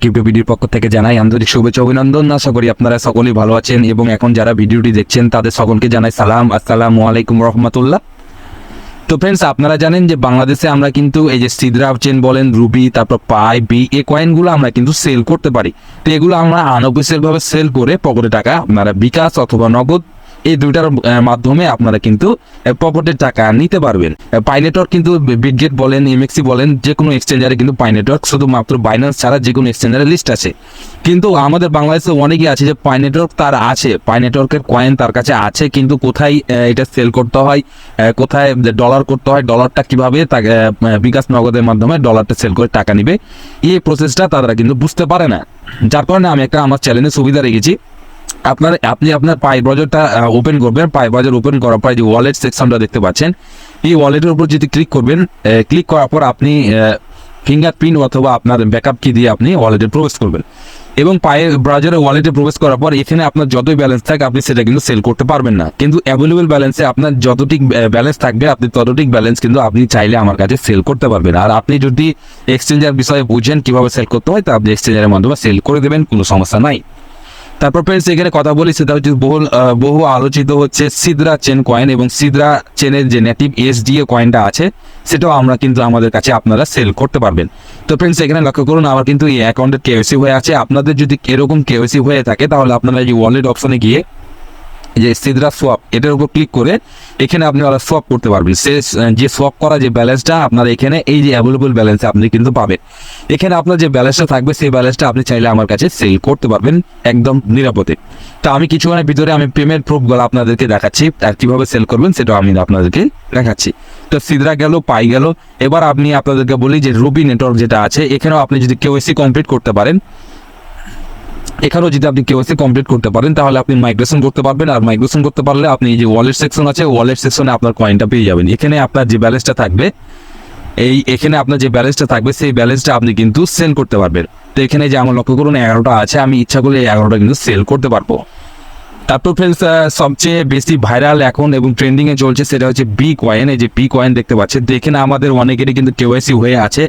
Cutie ভিডিওর পক্ষ থেকে জানাই আন্তরিক শুভেচ্ছা, অভিনন্দন। আশা করি আপনারা সকলেই ভালো আছেন এবং এখন যারা ভিডিওটি দেখছেন, তাদের সকলকে জানাই সালাম। আসসালামু আলাইকুম রহমতুল্লাহ। তো ফ্রেন্ডস আপনারা জানেন যে বাংলাদেশে আমরা কিন্তু এই যে সিদ্রা চেন বলেন, রুবি, তারপর পাই, বি এ কয়েনগুলো আমরা কিন্তু সেল করতে পারি। তো এগুলো আমরা আনঅফিসিয়াল ভাবে সেল করে পকেটে টাকা আপনারা বিকাশ অথবা নগদ এই দুইটার মাধ্যমে আপনারা কিন্তু পকেটের টাকা নিতে পারবেন। পাই নেটওয়ার্ক কিন্তু বিটগেট বলেন এমএক্সি বলেন যে কোনো এক্সচেঞ্জারে কিন্তু পাই নেটওয়ার্ক শুধুমাত্র বাইন্যান্স ছাড়া যে কোনো এক্সচেঞ্জারে লিস্ট আছে। কিন্তু আমাদের বাংলাদেশে অনেকেই আছে যে পাই নেটওয়ার্ক তার আছে পাই নেটওয়ার্কের কয়েন তার কাছে আছে, কিন্তু কোথায় এটা সেল করতে হয় কোথায় ডলার করতে হয় ডলারটা কীভাবে তাকে বিকাশ নগদের মাধ্যমে ডলারটা সেল করে টাকা নিবে, এই প্রসেসটা তারা কিন্তু বুঝতে পারে না। যার কারণে আমি একটা আমার চ্যানেলে সুবিধা রেখেছি। আপনার, আপনি আপনার পাই ব্রাউজারটা ওপেন করবেন পাই ব্রাউজার ওপেন করার পর যে ওয়ালেট সেকশনটা দেখতে পাচ্ছেন। এই ওয়ালেটের উপর যদি ক্লিক করবেন ক্লিক করার পর আপনি ফিঙ্গারপ্রিন্ট অথবা আপনার ব্যাকআপ কি দিয়ে আপনি ওয়ালেটে প্রবেশ করবেন। এবং পায়ের ব্রাউজারে ওয়ালেটে প্রবেশ করার পর এখানে আপনার যতই ব্যালেন্স থাকে, আপনি সেটা কিন্তু সেল করতে পারবেন না। কিন্তু অ্যাভেলেবল ব্যালেন্সে আপনার যতটিক ব্যালেন্স থাকবে, আপনি ততটিক ব্যালেন্স কিন্তু আপনি চাইলে আমার কাছে সেল করতে পারবেন। আর আপনি যদি এক্সচেঞ্জার বিষয়ে বুঝেন কীভাবে সেল করতে হয়, তা আপনি এক্সচেঞ্জের মাধ্যমে সেল করে দেবেন, কোনো সমস্যা নাই। তারপর ফ্রেন্ডস এখানে কথা বলি, সেটা হচ্ছে বহু বহু আলোচিত হচ্ছে সিদ্রা চেন কয়েন এবং সিদ্রা চেনের যে নেটিভ এসডিএ কয়েনটা আছে, সেটাও আমরা কিন্তু আমাদের কাছে আপনারা সেল করতে পারবেন। তো ফ্রেন্ডস এখানে লক্ষ্য করুন, আমার কিন্তু এই অ্যাকাউন্টের কেওসি হয়ে আছে। আপনাদের যদি এরকম কেওসি হয়ে থাকে, তাহলে আপনারা এই ওয়ালেট অপশনে গিয়ে যে সিদ্রা সোয়াপ এটার উপর ক্লিক করে এখানে আপনি ওরা সোয়াপ করতে পারবেন। সে, যে সোয়াপ করা যে ব্যালেন্সটা আপনার এখানে এই যে অ্যাভেলেবল ব্যালেন্স আপনি কিন্তু পাবেন। এখানে আপনার যে ব্যালেন্সটা থাকবে, সেই ব্যালেন্সটা আপনি চাইলে আমার কাছে সেল করতে পারবেন একদম নিরাপদে। তো আমি কিছুক্ষণের ভিতরে আমি পেমেন্ট প্রুফগুলো আপনাদেরকে দেখাচ্ছি আর কীভাবে সেল করবেন সেটাও আমি আপনাদেরকে দেখাচ্ছি। তো সিদ্রা গেল, পাই গেল। এবার আপনি আপনাদেরকে বলি যে রুবি নেটওয়ার্ক যেটা আছে, এখানেও আপনি যদি কেউ এসি কমপ্লিট করতে পারেন এখানেও যদি আপনি কেওয়াইসি কমপ্লিট করতে পারেন, তাহলে আপনি মাইগ্রেশন করতে পারবেন। আর মাইগ্রেশন করতে পারলে আপনি যে ওয়ালেট সেকশন আছে ওয়ালেট সেকশনে আপনার কয়েনটা পেয়ে যাবেন। এখানে আপনার যে ব্যালেন্সটা থাকবে, এই এখানে আপনার যে ব্যালেন্সটা থাকবে, সেই ব্যালেন্সটা আপনি কিন্তু সেল করতে পারবেন। তো এখানে যে আমার লক্ষ্য করুন, এগারোটা আছে, আমি ইচ্ছা করলে এই এগারোটা কিন্তু সেল করতে পারব। তারপর ফ্রেন্ডস সবচেয়ে বেশি ভাইরাল এখন এবং ট্রেন্ডিংয়ে চলছে সেটা হচ্ছে বি কয়েন এই যে বি কয়েন দেখতে পাচ্ছেন দেখে না আমাদের অনেকেরই কিন্তু কেওয়াইসি হয়ে আছে।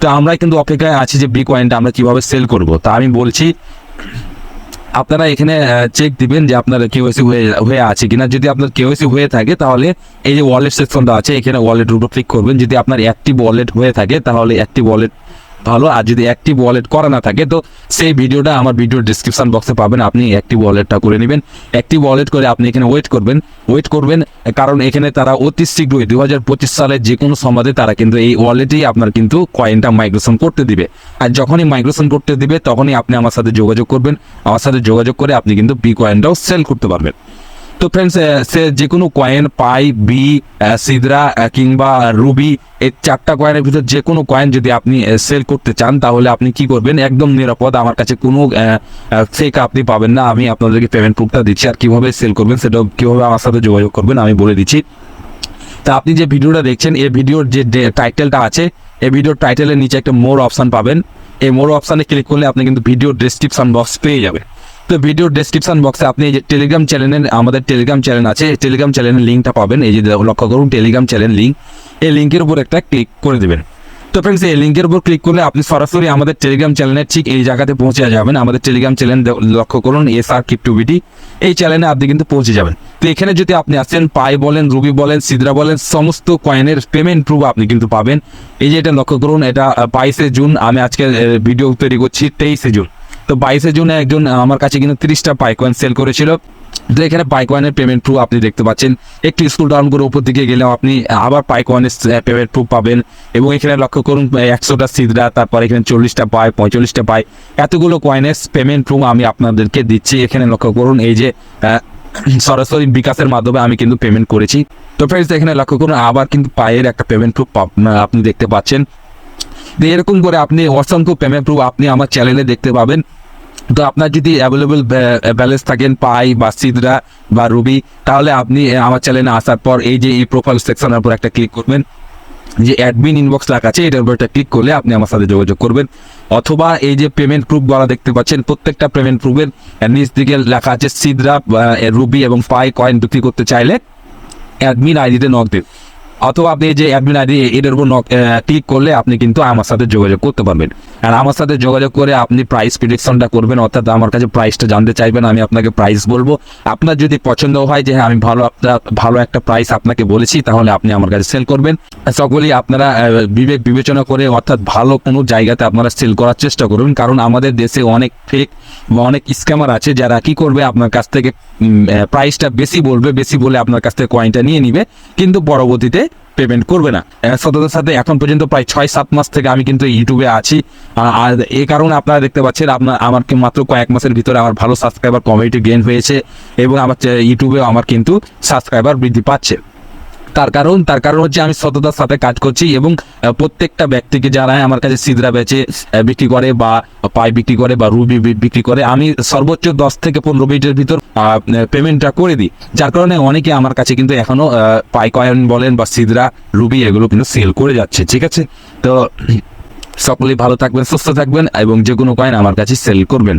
তো আমরা কিন্তু অপেক্ষায় আছি যে বি কয়েনটা আমরা কীভাবে সেল করব। তা আমি বলছি আপনারা এখানে চেক দিবেন যে আপনার কেওয়াইসি হয়ে হয়ে আছে কিনা। যদি আপনার কেওয়াইসি হয়ে থাকে, তাহলে এই যে ওয়ালেট সেকশনটা আছে, এখানে ওয়ালেট উপর ক্লিক করবেন। যদি আপনার অ্যাক্টিভ ওয়ালেট হয়ে থাকে, তাহলে অ্যাক্টিভ ওয়ালেট ভালো, আর যদি অ্যাক্টিভ ওয়ালেট করা না থাকে, তো সেই ভিডিওটা আমার ভিডিও ডিসক্রিপশন বক্সে পাবেন। আপনি অ্যাক্টিভ ওয়ালেটটা করে নেবেন। অ্যাক্টিভ ওয়ালেট করে আপনি এখানে ওয়েট করবেন। ওয়েট করবেন, কারণ এখানে তারা অতি শীঘ্রই দু হাজার পঁচিশ সালের যে কোনো সমাজে তারা কিন্তু এই ওয়ালেটেই আপনার কিন্তু কয়েনটা মাইগ্রেশন করতে দিবে। আর যখনই মাইগ্রেশন করতে দিবে, তখনই আপনি আমার সাথে যোগাযোগ করবেন। আমার সাথে যোগাযোগ করে আপনি কিন্তু বি কয়েনটাও সেল করতে পারবেন। তো ফ্রেন্ডস সে যে কোনো কয়েন পাই বি সিদ্রা কিংবা রুবি এই চারটা কয়েনের ভিতর যে কোনো কয়েন যদি আপনি সেল করতে চান, তাহলে আপনি কি করবেন? একদম নিরাপদ। আমার কাছে কোনো ফেক আপনি পাবেন না। আমি আপনাদেরকে পেমেন্ট প্রুফটা দিচ্ছি। আর কীভাবে সেল করবেন সেটা কীভাবে আমার সাথে যোগাযোগ করবেন, আমি বলে দিচ্ছি। তা আপনি যে ভিডিওটা দেখছেন, এই ভিডিওর যে টাইটেলটা আছে, এই ভিডিওর টাইটেলের নিচে একটা মোর অপশান পাবেন। এই মোর অপশানে ক্লিক করলে আপনি কিন্তু ভিডিও ডেসক্রিপশন বক্স পেয়ে যাবেন। তো ভিডিও ডেসক্রিপশন বক্সে আপনি এই যে টেলিগ্রাম চ্যানেলের আমাদের টেলিগ্রাম চ্যানেল আছে, এই টেলিগ্রাম চ্যানেলের লিঙ্কটা পাবেন। এই যে লক্ষ্য করুন টেলিগ্রাম চ্যানেল লিঙ্ক এই লিঙ্কের উপর একটা ক্লিক করে দেবেন। তো ফ্রেন্ডস এই লিঙ্কের উপর ক্লিক করলে আপনি সরাসরি আমাদের টেলিগ্রাম চ্যানেলের ঠিক এই জায়গাতে পৌঁছে যাবেন। আমাদের টেলিগ্রাম চ্যানেল লক্ষ্য করুন এস আর কিপটুবিটি এই চ্যানেলে আপনি কিন্তু পৌঁছে যাবেন। তো এখানে যদি আপনি আসেন পাই বলেন রুবি বলেন সিদ্রা বলেন, সমস্ত কয়েনের পেমেন্ট প্রুফ আপনি কিন্তু পাবেন। এই যে এটা লক্ষ্য করুন, এটা বাইশে জুন, আমি আজকে ভিডিও তৈরি করছি তেইশে জুন। তো বাইশে জুনে একজন আমার কাছে কিন্তু তিরিশটা পাই কয়েন সেল করেছিল। তো এখানে পাই কয়েনের পেমেন্ট প্রুফ আপনি দেখতে পাচ্ছেন। একটু স্কুল ডাউন করে উপর দিকে গেলেও আপনি আবার পাই কয়েনের পেমেন্ট প্রুফ পাবেন। এবং এখানে লক্ষ্য করুন একশোটা সিদ্রা, তারপর এখানে চল্লিশটা পাই পঁয়তাল্লিশটা পাই। এতগুলো কয়েনের পেমেন্ট প্রুফ আমি আপনাদেরকে দিচ্ছি। এখানে লক্ষ্য করুন, এই যে সরাসরি বিকাশের মাধ্যমে আমি কিন্তু পেমেন্ট করেছি। তো ফ্রেন্ডস এখানে লক্ষ্য করুন, আবার কিন্তু পায়ের একটা পেমেন্ট প্রুফ আপনি দেখতে পাচ্ছেন। এরকম করে আপনি অসংখ্য পেমেন্ট প্রুফ আপনি আমার চ্যানেলে দেখতে পাবেন। তো আপনার যদি অ্যাভেলেবল ব্যালেন্স থাকেন পাই বা সিদরা বা রুবি তাহলে আপনি আমার চ্যানেলে আসার পর এই যে এই প্রোফাইল সেকশনের উপর একটা ক্লিক করবেন। যে অ্যাডমিন ইনবক্স লেখা আছে, এটার উপর একটা ক্লিক করলে আপনি আমার সাথে যোগাযোগ করবেন। অথবা এই যে পেমেন্ট প্রুফগুলো দেখতে পাচ্ছেন, প্রত্যেকটা পেমেন্ট প্রুফের নিচ দিকে লেখা আছে সিদরা রুবি এবং পাই কয়েন বিক্রি করতে চাইলে অ্যাডমিন আইডিতে নক দিন। অথবা আপনি যে অ্যাডমিন আইডি এটার উপর ক্লিক করলে আপনি কিন্তু আমার সাথে যোগাযোগ করতে পারবেন। আর আমার সাথে যোগাযোগ করে আপনি প্রাইস প্রিডিকশনটা করবেন, অর্থাৎ আমার কাছে প্রাইসটা জানতে চাইবেন, আমি আপনাকে প্রাইস বলব। আপনার যদি পছন্দ হয় যে হ্যাঁ আমি ভালো আপনার ভালো একটা প্রাইস আপনাকে বলেছি তাহলে আপনি আমার কাছে সেল করবেন। সকলেই আপনারা বিবেক বিবেচনা করে, অর্থাৎ ভালো কোনো জায়গাতে আপনারা সেল করার চেষ্টা করুন, কারণ আমাদের দেশে অনেক ফেক বা অনেক স্ক্যামার আছে, যারা কি করবে, আপনার কাছ থেকে প্রাইসটা বেশি বলবে, বেশি বলে আপনার কাছ থেকে কয়েনটা নিয়ে নিবে। কিন্তু পরবর্তীতে পেমেন্ট করবে না। সততার সাথে এখন পর্যন্ত প্রায় ছয়, সাত মাস থেকে আমি কিন্তু ইউটিউবে আছি। আর এই কারণে আপনারা দেখতে পাচ্ছেন, আপনার আমার মাত্র কয়েক মাসের ভিতরে আমার ভালো সাবস্ক্রাইবার কমিউনিটি গেন হয়েছে এবং আমার ইউটিউবেও ইউটিউবে আমার কিন্তু সাবস্ক্রাইবার বৃদ্ধি পাচ্ছে। তার কারণ তার কারণ হচ্ছে আমি সততার সাথে কাজ করছি এবং প্রত্যেকটা ব্যক্তিকে যারা আমার কাছে সিদরা বেচে বিক্রি করে বা পাই বিক্রি করে বা রুবি বিক্রি করে আমি সর্বোচ্চ দশ থেকে পনেরো মিনিটের ভিতর পেমেন্টটা করে দিই। যার কারণে অনেকে আমার কাছে কিন্তু এখনও আহ, পাই কয়েন বলেন বা সিদরা রুবি এগুলো কিন্তু সেল করে যাচ্ছে ঠিক আছে? তো সকলেই ভালো থাকবেন সুস্থ থাকবেন এবং যে কোনো কয়েন আমার কাছে সেল করবেন।